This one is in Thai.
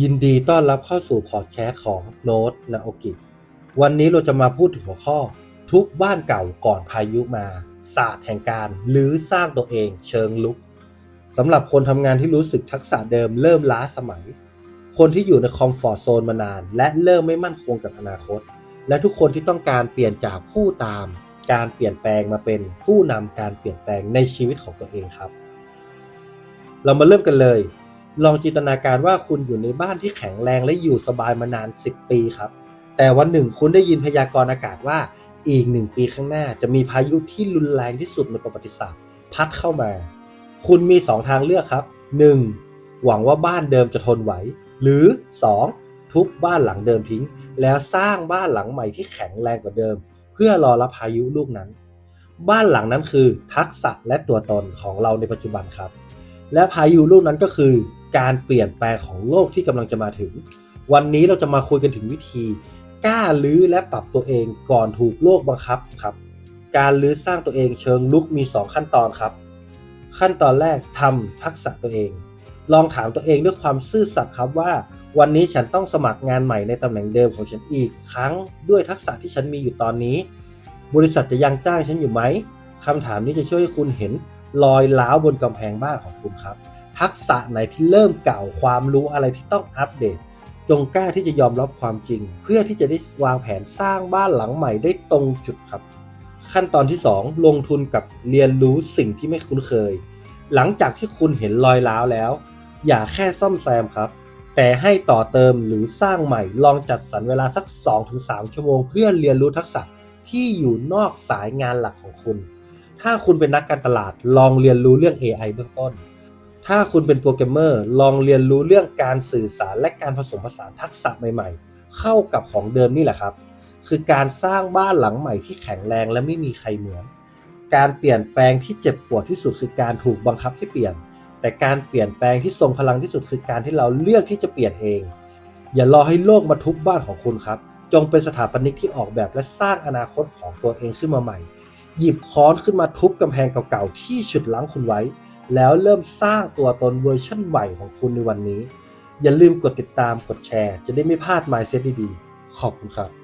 ยินดีต้อนรับเข้าสู่พอดแคสต์ของโน้ตและโอกิวันนี้เราจะมาพูดถึงหัวข้อ ทุกบ้านเก่าก่อนพายุมาศาสตร์แห่งการหรือสร้างตัวเองเชิงลุกสำหรับคนทำงานที่รู้สึกทักษะเดิมเริ่มล้าสมัย คนที่อยู่ในคอมฟอร์ทโซนมานาน และเริ่มไม่มั่นคงกับอนาคต และทุกคนที่ต้องการเปลี่ยนจากผู้ตาม การเปลี่ยนแปลงมาเป็นผู้นำการเปลี่ยนแปลงในชีวิตของตัวเองครับ เรามาเริ่มกันเลย ลองจินตนาการว่าคุณอยู่ในบ้านที่แข็งแรงและอยู่สบายมานาน 10 ปีครับ แต่วันหนึ่งคุณได้ยินพยากรณ์อากาศว่าอีกหนึ่งปีข้างหน้าจะมีพายุที่รุนแรงที่สุดในประวัติศาสตร์ พัดเข้ามา คุณมี 2 ทางเลือกครับ 1. หวังว่าบ้านเดิมจะทนไหว หรือ 2. ทุบบ้านหลังเดิมทิ้ง แล้วสร้างบ้านหลังใหม่ที่แข็งแรงกว่าเดิม เพื่อรอรับพายุลูกนั้น บ้านหลังนั้นคือทักษะและตัวตนของเราในปัจจุบันครับ และพายุลูกนั้นก็คือ การเปลี่ยนแปลงของโลกที่กำลังจะมาถึง วันนี้เราจะมาคุยกันถึงวิธี กล้าลื้อและปรับตัวเองก่อนถูกโลกบังคับครับ การลื้อสร้างตัวเองเชิงลุกมี 2 ขั้นตอนครับ ขั้นตอนแรกทำทักษะตัวเอง ลองถามตัวเองด้วยความซื่อสัตย์ครับว่า วันนี้ฉันต้องสมัครงานใหม่ในตำแหน่งเดิมของฉันอีกครั้งด้วยทักษะที่ฉันมีอยู่ตอนนี้ บริษัทจะยังจ้างฉันอยู่ไหมคำถามนี้จะช่วยให้คุณเห็นรอยล้าวบนกำแพงบ้านของคุณครับ ทักษะไหนที่เริ่มเก่าความรู้อะไรที่ต้องอัปเดต จงกล้าที่จะยอมรับความจริง เพื่อที่จะได้วางแผนสร้างบ้านหลังใหม่ได้ตรงจุดครับ ขั้นตอนที่ 2 ลงทุนกับเรียนรู้สิ่งที่ไม่คุ้นเคย หลังจากที่คุณเห็นรอยร้าวแล้ว อย่าแค่ซ่อมแซมครับ แต่ให้ต่อเติมหรือสร้างใหม่ลองจัดสรรเวลาสัก 2-3 ชั่วโมง เพื่อเรียนรู้ทักษะที่อยู่นอกสายงานหลักของคุณ ถ้าคุณเป็นนักการตลาดลองเรียนรู้เรื่อง AI เบื้องต้น ถ้าคุณเป็นโปรแกรมเมอร์ลองเรียนรู้เรื่องการสื่อสารและการผสมผสานทักษะใหม่ๆ เข้ากับของเดิมนี่แหละครับ คือการสร้างบ้านหลังใหม่ที่แข็งแรงและไม่มีใครเหมือน การเปลี่ยนแปลงที่เจ็บปวดที่สุดคือการถูกบังคับให้เปลี่ยน แต่การเปลี่ยนแปลงที่ทรงพลังที่สุดคือการที่เราเลือกที่จะเปลี่ยนเอง อย่ารอให้โลกมาทุบบ้านของคุณครับ จงเป็นสถาปนิกที่ออกแบบและสร้างอนาคตของตัวเองขึ้นมาใหม่ หยิบค้อนขึ้นมาทุบกำแพงเก่าๆที่ฉุดล้างคุณไว้ แล้วเริ่มสร้างตัวตนเวอร์ชันใหม่ของคุณในวันนี้ อย่าลืมกดติดตามกดแชร์ จะได้ไม่พลาด Mindset ดีๆขอบคุณครับ